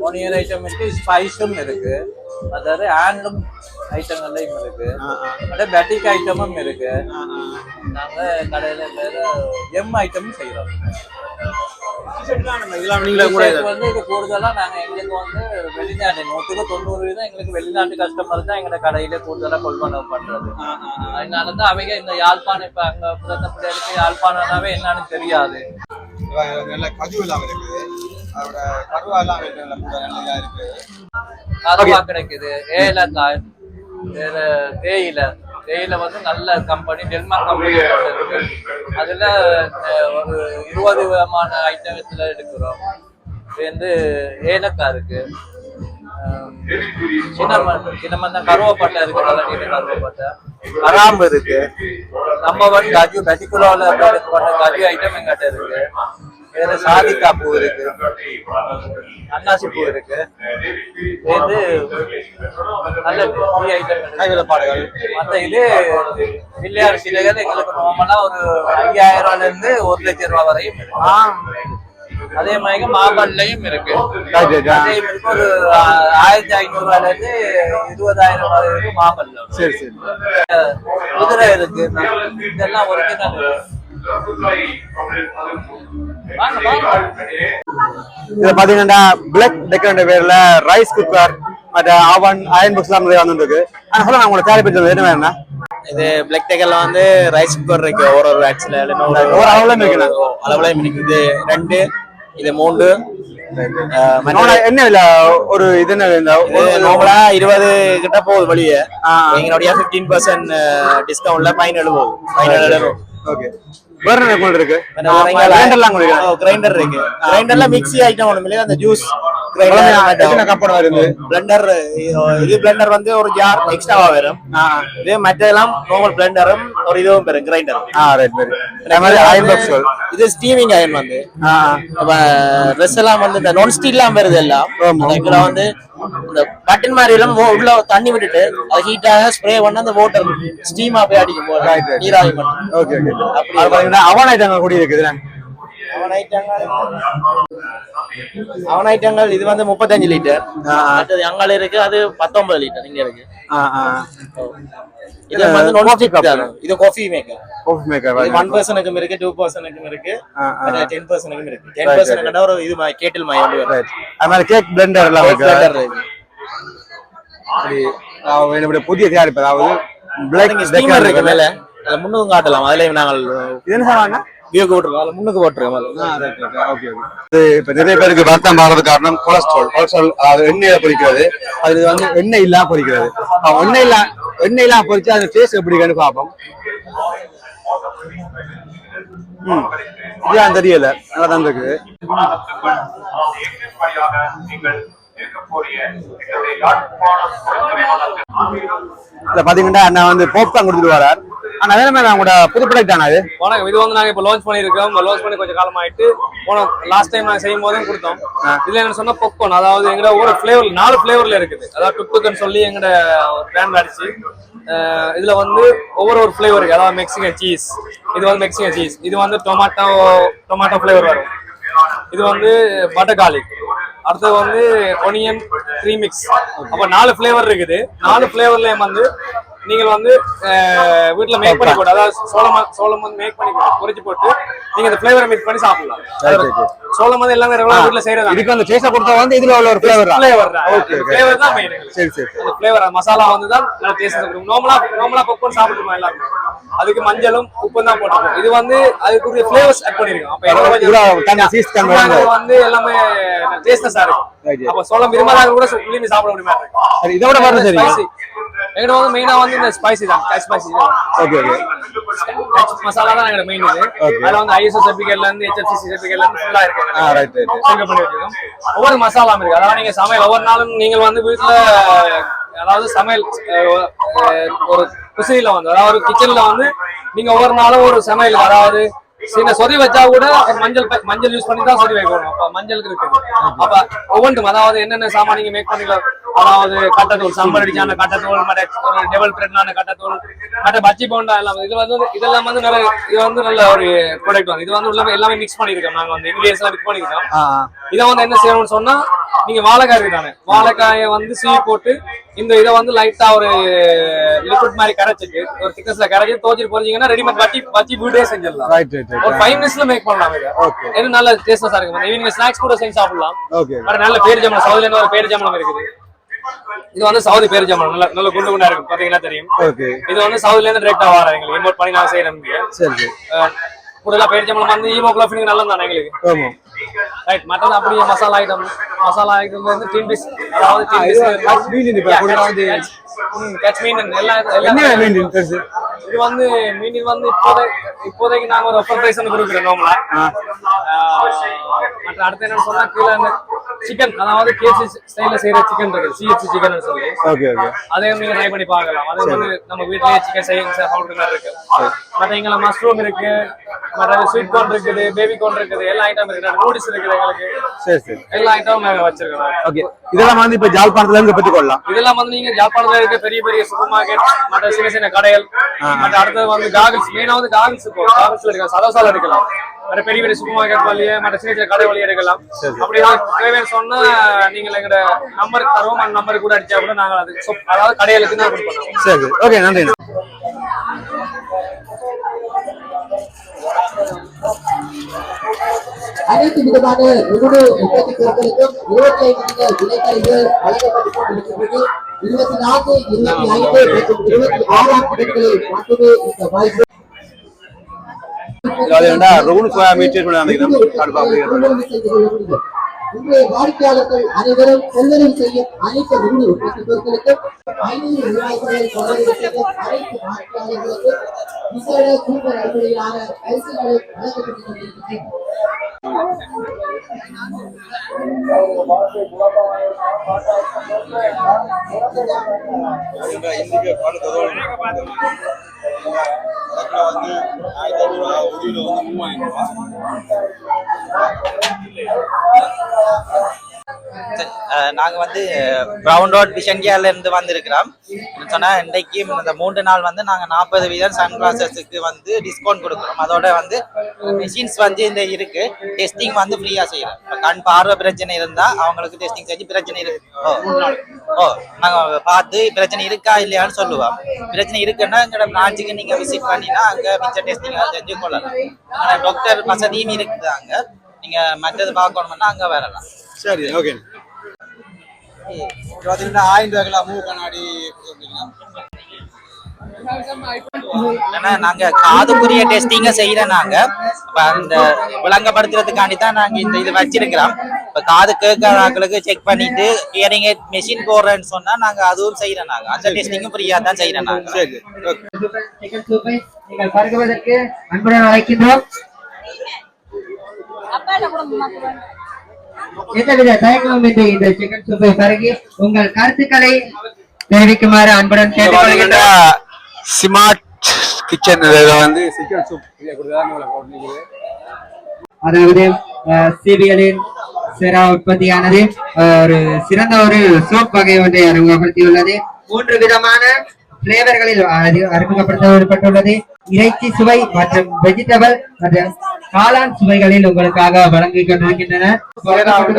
சோனியர் ஐட்டம் இருக்கு ஸ்பைஸும் இருக்கு. அதாவது ஹேண்ட்லூம் ஐட்டங்கள்லையும் இருக்கு. அதே பேட்டிக் ஐட்டமும் இருக்கு. நாங்க கடையில வேற எம் ஐட்டமும் செய்யறோம் வந்து இது கூடுதலா நாங்க எங்களுக்கு வந்து வெளிநாட்டு நூற்றுக்கு தொண்ணூறு வீதம் எங்களுக்கு வெளிநாட்டு கஸ்டமர் தான் எங்க கடையில கூடுதலா கொள்வனவு பண்றது. அதனாலதான் அவங்க இந்த யாழ்ப்பாணம் இப்ப அங்க பிரதமர் இருக்கு யாழ்ப்பாணம்னாவே என்னன்னு தெரியாது. நல்ல கஜு எல்லாம் இருக்குது அதோட கருவா எல்லாம் நல்லா இருக்கு. கருவா கிடைக்குது. ஏலக்காய். வேற தேயிலை. தேயிலை வந்து நல்ல கம்பெனி டென்மார்க் கம்பெனி இருக்கு. அதுல ஒரு இருபது விதமான ஐட்டத்தில் எடுக்கிறோம். இது வந்து ஏலக்காய் இருக்கு. சின்னமன் சின்னமன் கருவப்பட்டை இருக்கு நல்ல நீல கருவப்பட்டை கராம்பு இருக்கு. நம்ம வந்து கஜு பெட்டிகுலர்ல பண்ண கஜு ஐட்டம் எங்கிட்ட இருக்கு. வேற சாதிக்கா பூ இருக்கு. அன்னாசி பூ இருக்கு. இது நல்ல டீ ஐட்டம் கைவிலப்பாடுகள் மத்த இது பிள்ளையார் சிலைகள் எங்களுக்கு நார்மலா ஒரு ஐயாயிரம் ரூபாயில இருந்து ஒரு லட்சம் ரூபாய் வரையும் அதே மாதிரி மாபல்லையும் இருக்கு. ஒரு ஆயிரத்தி ஐநூறு ரூபாயில இருந்து இருபதாயிரம் ரூபாய் வரைக்கும் மாபல்ல சரி சரி. குதிரை இருக்கு. இதெல்லாம் ஒரிஜினல் இதுல பாத்தீங்கன்னா பிளாக் டெக்கர் பேர்ல ரைஸ் குக்கர் மற்ற அவன் அயன் பாக்ஸ் எல்லாம் நிறைய வந்துருக்கு. ஆனா சொல்ல நான் உங்களை தேவை பற்றி என்ன வேணும்னா இது பிளாக் டேக்கர்ல வந்து ரைஸ் குக்கர் இருக்கு. ஒரு ஒரு ஆக்சுவல ஒரு அளவுல இருக்கணும் அளவுல இருக்கு. இது ரெண்டு இது மூன்று. என்ன இல்ல ஒரு இது என்ன நார்மலா இருபது கிட்ட போகுது வெளியே எங்களுடைய பிப்டீன் பர்சன்ட் டிஸ்கவுண்ட்ல பதினேழு போகுது. பதினேழு ஓகே வேற என்ன கொண்டு இருக்கு. கிரைண்டர்லாம் கிரைண்டர்லாம் கொடுக்குறேன் கிரைண்டர் இருக்கு. கிரைண்டர்ல மிக்ஸி ஐட்டம் ஒண்ணும் இல்லையா? அந்த ஜூஸ் எத்தனை கப்போட வருது பிளெண்டர் இது பிளெண்டர் வந்து ஒரு ஜார் எக்ஸ்ட்ராவா வரும். இது மற்றெல்லாம் நார்மல் பிளெண்டரும் ஒரு இதுவும் பெறும் கிரைண்டர் ஆ ரைட் அயன் இது ஸ்டீமிங் அயன் வந்து. ட்ரெஸ் எல்லாம் வந்து இந்த நான் ஸ்டீல்லாம் வருது எல்லாம். வந்து இந்த பட்டன் மாதிரி எல்லாம் உள்ள தண்ணி விட்டுட்டு அது ஹீட்டாக ஸ்ப்ரே பண்ண அந்த வாட்டர் ஸ்டீமா போய் அடிக்கும் போது. நீராவி பண்ணும் ஓகே ஓகே அவன் ஐட்டங்கள் கூடி இருக்குது அவன் ஐட்டங்கள் இது வந்து முப்பத்தஞ்சு லிட்டர் அடுத்தது அங்கால இருக்கு அது பத்தொன்பது லிட்டர் இங்க இருக்கு. இது வந்து காஃபி மேக்கர் காஃபி மேக்கர் இது ஒன் பர்சனுக்கும் இருக்கு டூ பர்சனுக்கும் இருக்கு ஆ, ஆ. டென் பர்சனுக்கும் இருக்கு. ஒரு இது மா- கேட்டில் மாய் வந்து வரும். ரைட் அது மாதிரி கேக் பிளெண்டர் எல்லாம் இருக்கு. இருக்கு. புதிய தயாரிப்பு அதாவது பிளாக் நீங்க ஸ்டீமர் இருக்கு மேல. முன்னுக்கும் காட்டலாம் அதுலயும் நாங்கள் இது என்ன சாமாங்க வியூ போட்டுருக்கோம் முன்னுக்கு போட்டுருக்கோம் ஓகே இப்ப நிறைய பேருக்கு வருத்தம் பாடுறது காரணம் கொலஸ்ட்ரால். கொலஸ்ட்ரால் அதாவது எண்ணெயில பொரிக்கிறது அது வந்து எண்ணெய் இல்லாம பொரிக்கிறது அஹ் எண்ணெய் இல்லா எண்ணெய் இல்லாம பொரிச்சா அது டேஸ்ட் எப்படி இருக்குன்னு பார்ப்போம். ம். இதுதான் தெரியல. நல்லா தான் இருக்குது பாத்தீங்கன்னா அண்ணா வந்து போப்கார்ன் கொடுத்துட்டு வரார் ஆனா வேற மாதிரி கூட புது ப்ராடக்ட் தானே அது வணக்கம். இது வந்து நாங்க இப்போ லான்ச் பண்ணிருக்கோம் லான்ச் பண்ணி கொஞ்சம் காலம் ஆயிட்டு போன லாஸ்ட் டைம் நாங்க செய்யும் போதும் கொடுத்தோம் இதுல என்ன சொன்னா பொக்கோன் அதாவது எங்கட ஒரு ஃபிளேவர் நாலு ஃபிளேவர்ல இருக்குது. அதாவது டுக்டுக்குன்னு சொல்லி எங்கட பிராண்ட் அடிச்சு. இதுல வந்து ஒவ்வொரு ஒரு ஃபிளேவர் இருக்கு. அதாவது மெக்சிகன் சீஸ் இது வந்து மெக்சிகன் சீஸ் இது வந்து டொமாட்டோ டொமாட்டோ ஃபிளேவர் வரும். இது வந்து பட்டர் கார்லிக் அடுத்தது வந்து ஒனியன் க்ரீம் மிக்ஸ் அப்போ நாலு ஃபிளேவர் இருக்குது. நாலு ஃபிளேவர்லயும் வந்து நீங்கள் வந்து வீட்ல மேக் பண்ணி போட்டு அதாவது சோளம் சோளம் வந்து மேக் பண்ணி போட்டு பொரிச்சு போட்டு நீங்க இந்த ஃபிளேவரை மிக்ஸ் பண்ணி சாப்பிடலாம். சோளம் வந்து எல்லாமே ரெகுலர் வீட்ல செய்யறதா இதுக்கு அந்த டேஸ்டா கொடுத்தா வந்து இதுல உள்ள ஒரு ஃபிளேவர் ஃபிளேவர் ஓகே ஃபிளேவர் தான் மெயின் சரி சரி அந்த ஃபிளேவர் மசாலா வந்து தான் நல்லா டேஸ்ட் கொடுக்கும் நார்மலா நார்மலா பொப்பன் சாப்பிட்டுருமா எல்லாரும். அதுக்கு மஞ்சளும் உப்பும் தான் போட்டுருக்கோம். இது வந்து அதுக்குரிய ஃபிளேவர்ஸ் ஆட் பண்ணிருக்கோம். அப்ப வந்து எல்லாமே டேஸ்டஸா இருக்கும். அப்ப சோளம் விரும்பாதவங்க கூட சாப்பிட முடியுமா? இதோட வரணும் சரி. எங்கிட்ட வந்து மெயினா வந்து இந்த ஸ்பைசி தான். ஸ்பைசி ஓகே ஓகே மசாலா தான் எங்க மெயின் இது. அதுல வந்து ஐஎஸ்ஓ சர்டிபிகேட்ல இருந்து ஹெச்எஃப்சி சர்டிபிகேட்ல இருந்து ஃபுல்லா இருக்கு ஆ ரைட் ரைட் சேவ் பண்ணி வச்சிருக்கோம். ஒவ்வொரு மசாலாவும் இருக்கு. அதாவது நீங்க சமையல் ஒவ்வொரு நாளும் நீங்கள் வந்து வீட்டுல அதாவது சமையல் ஒரு குசினில வந்து அதாவது ஒரு கிச்சன்ல வந்து நீங்க ஒவ்வொரு நாளும் ஒரு சமையல் அதாவது சின்ன சொதி வச்சா கூட மஞ்சள் மஞ்சள் யூஸ் பண்ணி தான் சொதி வைக்கணும். அப்ப மஞ்சளுக்கு இருக்குது அப்ப ஒவ்வொன்றும் அதாவது என்னென்ன சாமான் நீங்க மேக் பண்ணிக்கலாம் அதாவது கட்டத்தூள் சம்பல் அடிச்சான கட்டத்தூள் ஒரு டெவல் பிரெட்னான கட்டத்தூள் மற்ற பச்சி போண்டா எல்லாம் இது வந்து இதெல்லாம் வந்து நிறைய இது வந்து நல்ல ஒரு ப்ராடக்ட் வந்து. இது வந்து உள்ள எல்லாமே மிக்ஸ் பண்ணிருக்கோம் நாங்க வந்து இன்கிரியன்ஸ் எல்லாம் மிக்ஸ் பண்ணிருக்கோம் இதை வந்து என்ன செய்யணும்னு சொன்னா நீங்க வாழைக்காய் இருக்கு தானே வாழைக்காயை வந்து சீவி போட்டு இந்த இதை வந்து லைட்டா ஒரு லிக்விட் மாதிரி கரைச்சிட்டு ஒரு திக்னஸ்ல கரைச்சி தோச்சிட்டு போறீங்கன்னா ரெடிமேட் வட்டி வச்சு வீடே செஞ்சிடலாம். ரைட் ரைட் ஒரு ஃபைவ் மினிட்ஸ்ல மேக் பண்ணலாம் இதை. Okay. இது நல்ல டேஸ்டஸா இருக்கு. ஈவினிங் ஸ்நாக்ஸ் கூட செஞ்சு சாப்பிடலாம். ஓகே நல்ல பேர் ஜம்பளம் சவுதில இருந்து ஒரு பேர் ஜம்பளம் இருக்குது. இது வந்து சவுதி பேர் ஜம்பளம் நல்ல நல்ல குண்டு குண்டா இருக்கும். பாத்தீங்கன்னா தெரியும்? ஓகே இது வந்து சவுதில இருந்து டிரெக்டா வர எங்களுக்கு. இம்போர்ட் பண்ணி செய்யறோம் இங்க. சரி கூடுதலா பேர் ஜம்பளம் வந்து ஈமோகுளோபின் நல்லது தானே எங்களுக்கு? ரைட் மற்றது அப்படியே மசாலா ஐட்டம் மசாலா ஐட்டம் வந்து டீன் பீஸ் அதாவது வந்து- கேட்ச் மீன் எல்லா என்ன மீன் பெருசு இது வந்து மீன் இது வந்து இப்போதை இப்போதைக்கு நாங்க ஒரு ஆஃபர் பிரைஸ் கொடுக்குறோம் நார்மலா மற்ற அடுத்து என்னன்னு சொன்னா கீழே அந்த சிக்கன் அதாவது கேசி ஸ்டைல செய்யற சிக்கன் இருக்கு சிஎஃப்சி சிக்கன் சொல்லி. ஓகே ஓகே அதையும் நீங்க ட்ரை பண்ணி பார்க்கலாம். அது வந்து நம்ம வீட்லயே சிக்கன் செய்ய சாப்பிடுற மாதிரி இருக்கு. மற்ற எங்களை மஷ்ரூம் இருக்கு மற்ற ஸ்வீட் கார்ன் இருக்குது பேபி கார்ன் இருக்குது எல்லா ஐட்டம் இருக்கு நூடில்ஸ் இருக்குது எங்களுக்கு. சரி சரி. எல்லா ஐட்டமும் நாங்க வச்சிருக்கோம் ஓகே இதெல்லாம் வந்து இப்ப ஜாழ்ப்பாணத்துல இருந்து பெற்றுக்கொள்ளலாம். இதெல்லாம் வந்து நீங்க ஜாப்பான்ல இருக்க பெரிய பெரிய சூப்பர் மார்க்கெட் மற்ற சின்ன சின்ன கடைகள். மற்ற அடுத்தது வந்து காகல்ஸ் மெயினா வந்து காகல்ஸ் இருக்கும் காகல்ஸ்ல இருக்கலாம் சதோசால எடுக்கலாம். மற்ற பெரிய பெரிய சூப்பர் மார்க்கெட் வழியே மற்ற சின்ன சின்ன கடை வழியே எடுக்கலாம். அப்படி தேவைன்னு சொன்னா நீங்க எங்கட நம்பர் தருவோம் அந்த நம்பருக்கு கூட அடிச்சா கூட நாங்க அது அதாவது கடைகளுக்கு தான் கொடுப்போம். சரி ஓகே நன்றி அனைத்து விதமான உணவு உற்பத்தி பொருட்களுக்கும் இருபத்தி ஐந்து வித விலைக்கழிவுகள் வழங்கப்பட்டுக் கொண்டிருக்கிறது. இருபத்தி நான்கு இருபத்தி ஐந்து மற்றும் இருபத்தி ஆறாம் இடங்களில் மட்டுமே இந்த வாய்ப்பு. ஸ்கொயர் மீட்டர் இன்றைய வாடிக்கையாளர்கள் அனைவரும் கொள்ளளவு செய்யும் அனைத்து விருது உற்பத்தி பொருட்களுக்கும் ஐநூறு ரூபாய்களை கொள்ளளவு செய்யும் அனைத்து வாடிக்கையாளர்களுக்கும் விசேட சூப்பர் அடிப்படையிலான பரிசுகளை வழங்கப்பட்டுக் கொண்டிருக்கின்றன வந்து ஆயிரத்தி ஐநூறு ரூபா வந்து மூவாயிரம் ரூபா நாங்க வந்து ப்ரௌன் ரோட் விஷன்கியால இருந்து வந்திருக்கிறோம். சொன்னா இன்றைக்கு இந்த மூன்று நாள் வந்து நாங்க நாற்பது வீதம் சன் கிளாஸஸுக்கு வந்து டிஸ்கவுண்ட் கொடுக்குறோம். அதோட வந்து மிஷின்ஸ் வந்து இந்த இருக்கு. டெஸ்டிங் வந்து ஃப்ரீயா செய்யறோம். கண் பார்வை பிரச்சனை இருந்தா அவங்களுக்கு டெஸ்டிங் செஞ்சு பிரச்சனை இருக்கு ஓ ஓ நாங்க பார்த்து பிரச்சனை இருக்கா இல்லையான்னு சொல்லுவோம். பிரச்சனை இருக்குன்னா எங்களோட பிரான்ச்சுக்கு நீங்க விசிட் பண்ணினா அங்க மிச்ச டெஸ்டிங் செஞ்சு கொள்ளலாம் ஆனா டாக்டர் வசதியும் இருக்குது அங்கே? நீங்க மற்றது பார்க்கணும்னா அங்க வரலாம். சரி ஓகே பார்த்தீங்கன்னா ஆயிரம் ரூபாய்க்குலாம் மூ கண்ணாடி நாங்க காதுக்குரிய டெஸ்டிங்க செய்யறோம் நாங்க. இப்ப அந்த விளங்கப்படுத்துறதுக்காண்டி தான் நாங்க இந்த இது வச்சிருக்கிறோம். இப்ப காது கேட்கறாங்களுக்கு செக் பண்ணிட்டு ஹியரிங் எய்ட் மெஷின் போடுறேன்னு சொன்னா நாங்க அதுவும் செய்யறோம் நாங்க. அந்த டெஸ்டிங்கும் ஃப்ரீயா தான் செய்யறோம் நாங்க. நீங்கள் பருகுவதற்கு அன்புடன் அழைக்கின்றோம். எந்தவித தயக்கமின்றி இந்த சிக்கன் சூப்பை பருகி உங்கள் கருத்துக்களை தெரிவிக்குமாறு அன்புடன் கேட்டுக்கொள்கின்றோம். ஸ்மார்ட் கிச்சன் வந்து சிக்கன் சூப் அதாவது சிபிஎலின் சிறா உற்பத்தியானது ஒரு சிறந்த ஒரு சோப் வகை ஒன்றை அறிமுகப்படுத்தியுள்ளது. மூன்று விதமான பிளேவர்களில் அறிமுகப்படுத்தப்பட்டுள்ளது. இறைச்சி சுவை மற்றும் வெஜிடபிள் மற்றும் காளான் சுவைகளில் உங்களுக்காக வழங்கிக் கொண்டிருக்கின்றன. வழங்கப்பட்டுக்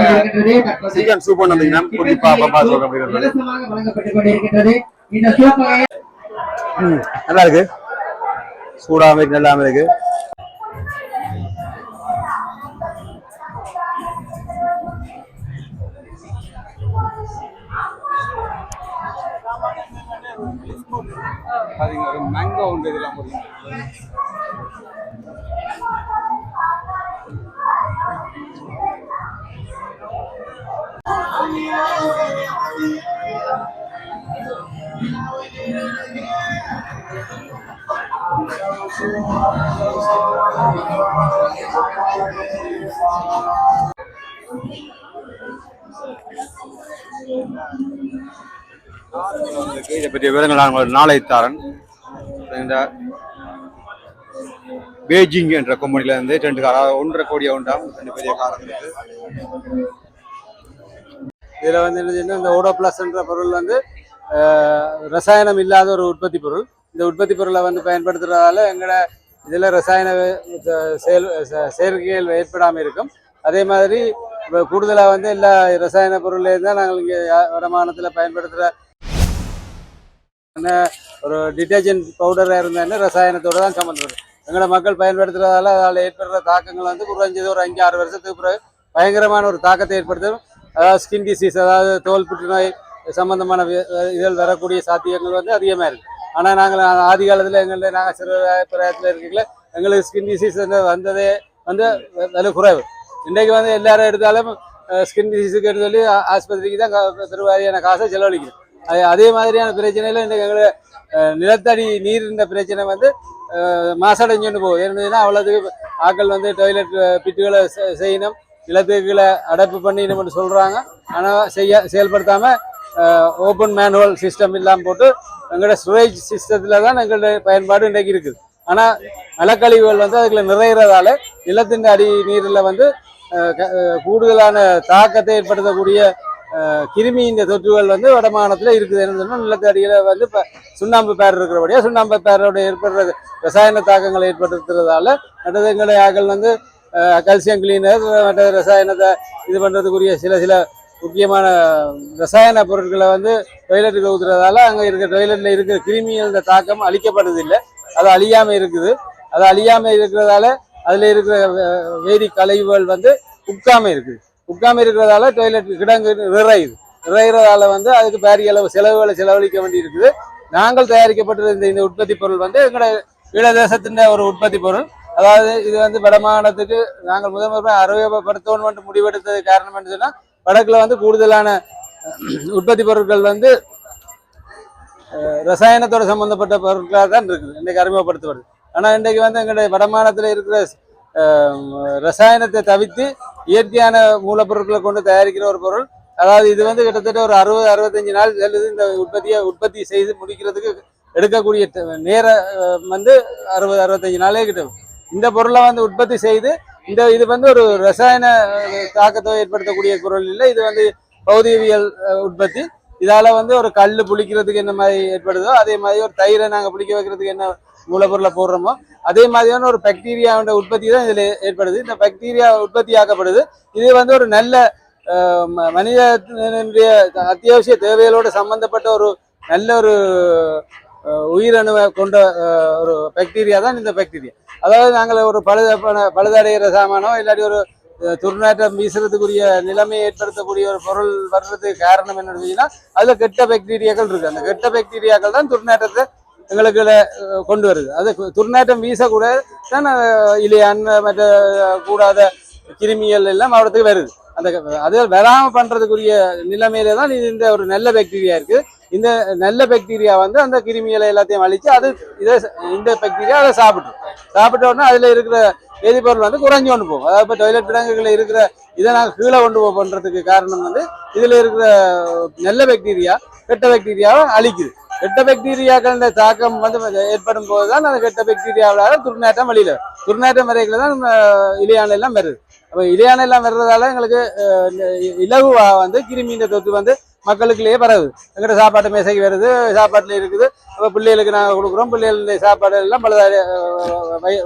கொண்டிருக்கின்றது. இந்த சூப் நல்லா இருக்கு. சூடாம இருக்கு நல்லாம இருக்கு. பார்த்தீங்கன்னா ஒரு மேங்கோ உண்டு இதெல்லாம் பார்த்தீங்கன்னா பற்றிய விவரங்கள் நான் உங்களுக்கு நாளை தரேன் இந்த பேஜிங் என்ற கம்பெனியிலேருந்து ரெண்டு கார் ஒன்றரை கோடி உண்டாம் ரெண்டு பெரிய கார் இருக்கு இதில் வந்து என்ன இந்த ஓடோ பிளஸ்ன்ற பொருள் வந்து ரசாயனம் இல்லாத ஒரு உற்பத்தி பொருள். இந்த உற்பத்தி பொருளை வந்து பயன்படுத்துறதால எங்களோட இதில் ரசாயன செயல் செயற்கைகள் ஏற்படாமல் இருக்கும். அதே மாதிரி இப்ப கூடுதலா வந்து எல்லா ரசாயன பொருள்லேயும் தான் நாங்கள் இங்கே வருமானத்தில் பயன்படுத்துகிற ஒரு டிட்டர்ஜென்ட் பவுடராக இருந்தேன்னு ரசாயனத்தோடு தான் சம்மந்தப்படும் எங்களோட மக்கள் பயன்படுத்துறதால அதில் ஏற்படுற தாக்கங்கள் வந்து குறைஞ்சது ஒரு அஞ்சு ஆறு வருஷத்துக்கு பிறகு பயங்கரமான ஒரு தாக்கத்தை ஏற்படுத்தும். அதாவது ஸ்கின் டிசீஸ் அதாவது தோல் புற்றுநோய் சம்பந்தமான இதில் இதழ் வரக்கூடிய சாத்தியங்கள் வந்து அதிகமாக இருக்குது ஆனால் நாங்கள் ஆதி காலத்தில் எங்களுடைய நாங்கள் சிறு பிராயத்தில் இருக்கீங்களே எங்களுக்கு ஸ்கின் டிசீஸ் வந்ததே வந்து விலை குறைவு. இன்றைக்கு வந்து எல்லாரும் எடுத்தாலும் ஸ்கின் டிசீஸுக்கு சொல்லி ஆஸ்பத்திரிக்கு தான் கா- பெருவாரியான காசை செலவழிக்கிறோம் அது அதே மாதிரியான பிரச்சனையில இந்த எங்களுக்கு நிலத்தடி நீர் இந்த பிரச்சனை வந்து மாசடைஞ்சுன்னு போகும் இருந்ததுன்னா அவ்வளோத்துக்கு ஆட்கள் வந்து டாய்லெட் பிட்டுகளை செய்யணும் நிலத்துக்குள்ள அடைப்பு பண்ணிடணும்னு சொல்றாங்க. ஆனால் செய்ய செயல்படுத்தாம ஓப்பன் மேனுவல் சிஸ்டம் இல்லாமல் போட்டு எங்களோட ஸ்டோரேஜ் சிஸ்டத்தில் தான் எங்களுடைய பயன்பாடு இன்றைக்கு இருக்குது. ஆனால் நிலக்கழிவுகள் வந்து அதுக்குள்ள நிறைகிறதால நிலத்தின் அடி நீரில் வந்து க- கூடுதலான தாக்கத்தை ஏற்படுத்தக்கூடிய கிருமி இந்த தொற்றுகள் வந்து வடமாகாணத்தில் இருக்குது. என்ன சொன்னால் நிலத்தடியில் வந்து இப்போ சுண்ணாம்பு பேர் இருக்கிறபடியாக சுண்ணாம்பு பேரோட ஏற்படுறது ரசாயன தாக்கங்களை ஏற்படுத்துறதால மற்றது எங்களுடைய ஆக்கள் வந்து கல்சியம் கிளீனர் மற்ற ரசாயனத்தை இது பண்ணுறதுக்குரிய சில சில முக்கியமான ரசாயன பொருட்களை வந்து டொய்லெட்டுக்கு ஊத்துறதால அங்கே இருக்கிற டொய்லெட்டில் இருக்கிற கிருமிகளோட தாக்கம் அழிக்கப்படுறதில்லை அது அழியாமல் இருக்குது. அது அழியாமல் இருக்கிறதால அதில் இருக்கிற வே- வேதி கழிவுகள் வந்து உட்காமல் இருக்குது. உட்காம இருக்கிறதால டொய்லெட் கிடங்கு நிறையுது. நிறைகிறதால வந்து அதுக்கு பெரிய அளவு செலவுகளை செலவழிக்க வேண்டி இருக்குது நாங்கள் தயாரிக்கப்பட்டிருந்த இந்த உற்பத்தி பொருள் வந்து எங்களோட ஈழதேசத்தின் ஒரு உற்பத்தி பொருள். அதாவது இது வந்து வடமாகாணத்துக்கு நாங்கள் முதல்வர் முறை அறிமுகப்படுத்தணும் என்று முடிவெடுத்தது காரணம் என்று சொன்னால் வடக்கில் வந்து கூடுதலான உற்பத்தி பொருட்கள் வந்து ரசாயனத்தோடு ரசாயனத்தோட சம்பந்தப்பட்ட பொருட்களாக தான் இருக்குது. இன்றைக்கு அறிமுகப்படுத்தப்படுது. ஆனால் இன்றைக்கு வந்து எங்களுடைய வடமானத்தில் இருக்கிற ரசாயனத்தை தவிர்த்து இயற்கையான மூலப்பொருட்களை கொண்டு தயாரிக்கிற ஒரு பொருள். அதாவது இது வந்து கிட்டத்தட்ட ஒரு அறுபது அறுபத்தஞ்சு நாள் செல்லுது இந்த உற்பத்தியை உற்பத்தி செய்து முடிக்கிறதுக்கு எடுக்கக்கூடிய நேரம் நேர வந்து அறுபது அறுபத்தஞ்சு நாளே கிட்ட இந்த பொருளை வந்து உற்பத்தி செய்து இந்த இது வந்து ஒரு ரசாயன தாக்கத்தை ஏற்படுத்தக்கூடிய பொருள் இல்லை. இது வந்து பௌதிகவியல் உற்பத்தி. இதால வந்து ஒரு கல் புளிக்கிறதுக்கு என்ன மாதிரி ஏற்படுதோ அதே மாதிரி ஒரு தயிரை நாங்கள் புளிக்க வைக்கிறதுக்கு என்ன மூலப்பொருளை போடுறோமோ அதே மாதிரியான ஒரு பாக்டீரியாவோட உற்பத்தி தான் இதில் ஏற்படுது. இந்த பாக்டீரியா உற்பத்தி ஆக்கப்படுது இது வந்து ஒரு நல்ல மனிதனுடைய அத்தியாவசிய தேவைகளோடு சம்பந்தப்பட்ட ஒரு நல்ல ஒரு உயிரணுவை கொண்ட ஒரு பாக்டீரியா தான் இந்த பாக்டீரியா அதாவது நாங்கள் ஒரு பழுத பழுதடைகிற சாமானோ இல்லாட்டி ஒரு துர்நாற்றம் வீசுறதுக்குரிய நிலைமையை ஏற்படுத்தக்கூடிய ஒரு பொருள் வர்றதுக்கு காரணம் என்ன சொன்னீங்கன்னா அதில் கெட்ட பாக்டீரியாக்கள் இருக்குது அந்த கெட்ட பாக்டீரியாக்கள் தான் துர்நாற்றத்தை எங்களுக்கு கொண்டு வருது. அது துர்நாற்றம் வீசக்கூட தான் அஹ், மற்ற கூடாத கிருமிகள் எல்லாம் அவரத்துக்கு வருது. அந்த அது வராமல் பண்றதுக்குரிய நிலைமையில தான் இது இந்த ஒரு நல்ல பாக்டீரியா இருக்கு. இந்த நல்ல பாக்டீரியா வந்து அந்த கிருமிகளை எல்லாத்தையும் அழித்து அது இதை இந்த பாக்டீரியா அதை சாப்பிட்ரும் சாப்பிட்ட உடனே அதில் இருக்கிற வேதிப்பொருள் வந்து குறைஞ்சு கொண்டு போகும். அதாவது இப்போ டொய்லெட் விலங்குகளில் இருக்கிற இதை நாங்கள் கீழே கொண்டு போக பண்றதுக்கு காரணம் வந்து இதில் இருக்கிற நல்ல பாக்டீரியா கெட்ட பாக்டீரியாவை அழிக்குது. கெட்ட பாக்டீரியாக்களின் தாக்கம் வந்து ஏற்படும் போது தான் அந்த கெட்ட பாக்டீரியாவால துர்நாற்றம் வெளியில துர்நாற்றம் வரைகளை தான் நம்ம இலையான எல்லாம் வருது. அப்போ இலையான எல்லாம் வர்றதால எங்களுக்கு இந்த இலகுவா வந்து கிருமியின் தொற்று வந்து மக்களுக்குள்ளேயே பரவுது. எங்கிட்ட சாப்பாட்டு மேசைக்கு வருது சாப்பாட்டுல இருக்குது. அப்போ பிள்ளைகளுக்கு நாங்கள் கொடுக்குறோம். பிள்ளைகளுடைய சாப்பாடு எல்லாம் பல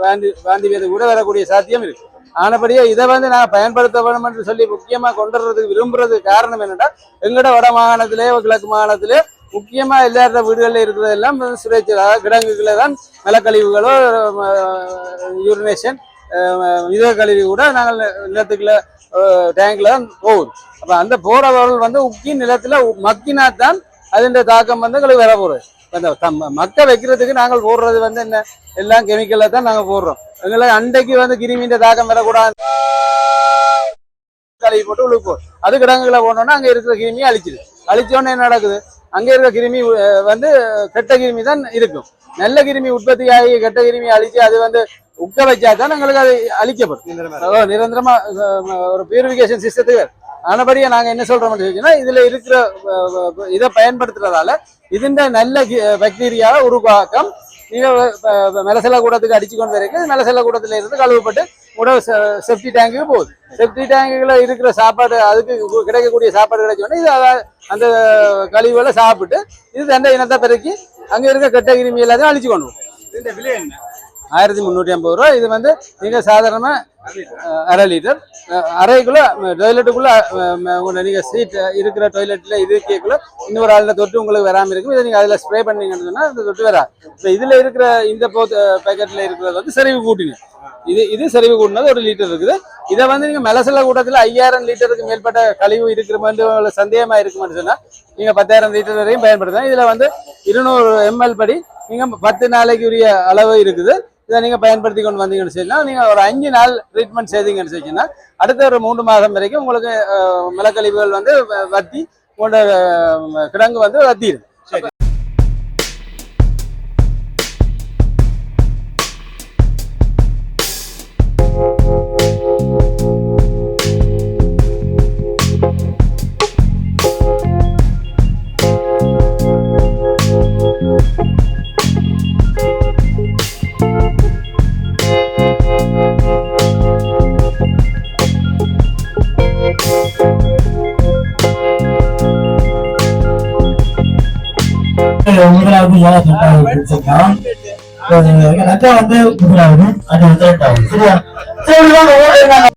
வாந்தி வாந்தி வேறு கூட வரக்கூடிய சாத்தியம் இருக்கு. ஆனபடியே இதை வந்து நாங்கள் பயன்படுத்த வேணும் என்று சொல்லி முக்கியமாக கொண்டு வர்றதுக்கு விரும்புறதுக்கு காரணம் என்னென்னா எங்கட வட மாகாணத்திலே கிழக்கு மாகாணத்திலே முக்கியமா எல்லாரோட வீடுகளில் இருக்கிறது எல்லாம் சுரேச்சு அதாவது தான் நிலக்கழிவுகளோ யூரினேஷன் மித கழிவு கூட நாங்கள் நிலத்துக்குள்ள டேங்க்ல தான் போகுது அப்ப அந்த போறவர்கள் வந்து உக்கி நிலத்துல மக்கினா தான் அதன் தாக்கம் வந்து எங்களுக்கு வர போகுது. அந்த மக்க வைக்கிறதுக்கு நாங்கள் போடுறது வந்து என்ன? எல்லாம் கெமிக்கல்ல தான் நாங்கள் போடுறோம். எங்களை அண்டைக்கு வந்து கிருமியின் தாக்கம் வரக்கூடாது. கழுவி போட்டு உழுப்போம் அது கிடங்குல போனோம்னா அங்க இருக்கிற கிருமியை அழிச்சிடும் அழிச்சோன்னே என்ன நடக்குது? அங்க இருக்கிற கிருமி வந்து கெட்ட கிருமி தான் இருக்கும். நல்ல கிருமி உற்பத்தி ஆகி கெட்ட கிருமி அழிச்சு அது வந்து உக்க வச்சா தான் எங்களுக்கு அது அழிக்கப்படும். நிரந்தரமா ஒரு பியூரிஃபிகேஷன் சிஸ்டத்துக்கு ஆனபடியே நாங்க என்ன சொல்றோம்னு சொல்லிச்சுன்னா இதுல இருக்கிற இதை பயன்படுத்துறதால இதுண்ட நல்ல பாக்டீரியாவை உருவாக்கம் நீங்க அஹ், மெலசல கூடத்துக்கு அடிச்சு கொண்டு வரைக்கும் மெலசல கூடத்துல இருந்து கழுவப்பட்டு உணவு செப்டி டேங்குக்கு போகுது. செப்டி டேங்குல இருக்கிற சாப்பாடு அதுக்கு கிடைக்கக்கூடிய சாப்பாடு கிடைச்சோடனே இது அந்த கழிவுகளை சாப்பிட்டு இது தண்டை இனத்தை பெருக்கி அங்க இருக்க கெட்ட கிருமி எல்லாத்தையும் அழிச்சு கொண்டு ஆயிரத்தி முந்நூற்றி ஐம்பது ரூபா இது வந்து நீங்க சாதாரணமா அஹ், அரை லிட்டர் அஹ், அறைக்குள்ள உங்கள் உங்களை சீட் இருக்கிற டொய்லெட்டில் இருக்கக்குள்ள இன்னொரு ஆளுல தொட்டு உங்களுக்கு வராமல் இருக்கும். இதை நீங்கள் அதில் ஸ்ப்ரே பண்ணீங்கன்னு சொன்னால் அந்த தொட்டு வராது. இப்போ இதில் இருக்கிற இந்த பேக்கெட்ல இருக்கிறது வந்து செறிவு கூட்டிங்க இது இது செறிவு கூட்டினது ஒரு லிட்டர் இருக்குது. இதை வந்து நீங்கள் மெலசல கூட்டத்தில் ஐயாயிரம் லிட்டருக்கு மேற்பட்ட கழிவு இருக்கிற மாதிரி உங்களுக்கு சந்தேகமா இருக்குமென்னு சொன்னால் நீங்கள் பத்தாயிரம் லிட்டர் வரையும் பயன்படுத்தலாம். இதில் வந்து இருநூறு எம்எல் படி நீங்கள் பத்து நாளைக்கு உரிய அளவு இருக்குது. இதை நீங்கள் பயன்படுத்தி கொண்டு வந்தீங்கன்னு சொன்னால் நீங்கள் ஒரு அஞ்சு நாள் ட்ரீட்மெண்ட் செய்தீங்கன்னு சொன்னீங்கன்னா அடுத்த ஒரு மூன்று மாதம் வரைக்கும் உங்களுக்கு மிளக்கழிவுகள் மலக்கழிவுகள் வந்து வ- வத்தி உங்களோட கிடங்கு வந்து வத்திடும் அஹ் எனக்கு வந்து முதலாவது அது வந்து ரெண்டாவது. சரியா? சரி.